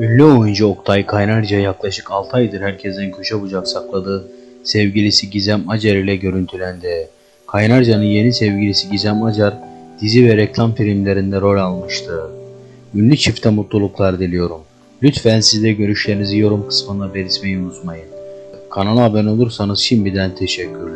Ünlü oyuncu Oktay Kaynarca yaklaşık 6 aydır herkesten köşe bucak sakladığı sevgilisi Gizem Acar ile görüntülendi. Kaynarca'nın yeni sevgilisi Gizem Acar dizi ve reklam filmlerinde rol almıştı. Ünlü çifte mutluluklar diliyorum. Lütfen siz de görüşlerinizi yorum kısmına belirtmeyi unutmayın. Kanala abone olursanız şimdiden teşekkürler.